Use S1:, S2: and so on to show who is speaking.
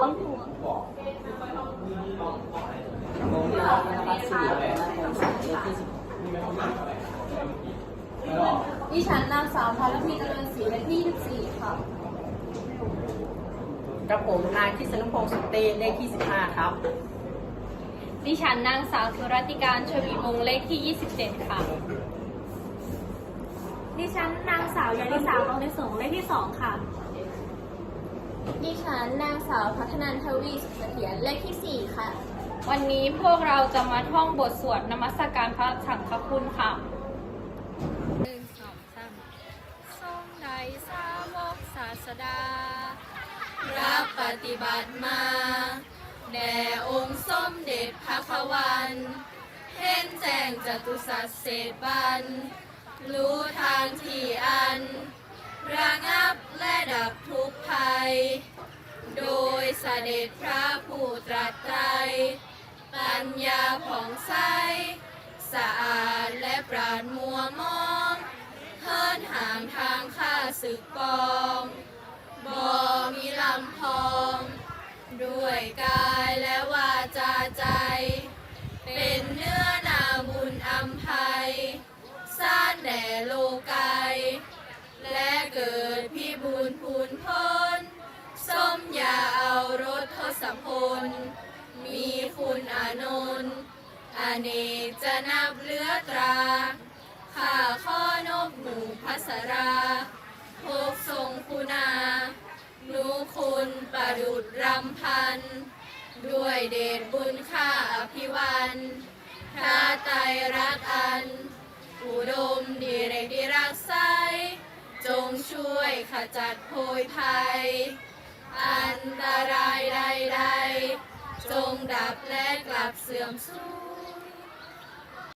S1: วง
S2: ผมที่รักนะครับสี่แปดและคนสามเลขที่สิบ
S1: ดิฉันนางสาวพารพีเจริญศรีเลขที่ 24 ค่ะ
S2: กับผมนายคิษณุพงศ์สุเตเลขที่สิบห้าครับ
S1: ดิฉันนางสาวธุรติการชวีวงศ์เลขที่ 27 ค่ะ
S3: ดิฉันนางสาวยานิสาลงในสงเลขที่สองค่ะ
S1: ดิฉันนางสาวพัฒนันทวีสุขเสถียรเลขที่ 4 ค่ะ วันนี้พวกเราจะมาท่องบทสวดนมัสการพระสังฆคุณค่ะหนึ่งสองสามทรงใดสาวกศาสดา รับปฏิบัติมา แด่องค์สมเด็จพระควันเห็นแจ้งจตุสัสเศษบัน รู้ทางที่อันระงั โดยเสด็จพระผู้ตรัสไตรปัญญาผ่องใสสะอาดและปราดมัวมองเฮินห่างทางข้าศึกปองบ่มีลำพอง ด้วยกายและวาจาใจ เป็นเนื้อนาบุญอัมภัยสร้างแด่โลกา พล มีคุณอานนท์อเนกจะนับเลือตรา ข้าข้อนกหนูพัสราพกทรงคุณาหนูคุณประดุดรำพัน ด้วยเดชบุญข้าอภิวันพระไตรรักอัน อุดมดีเรกดีรักไซจงช่วยขจัดโพยภัย อันตราย ดับและกลับเสื่อมสูญ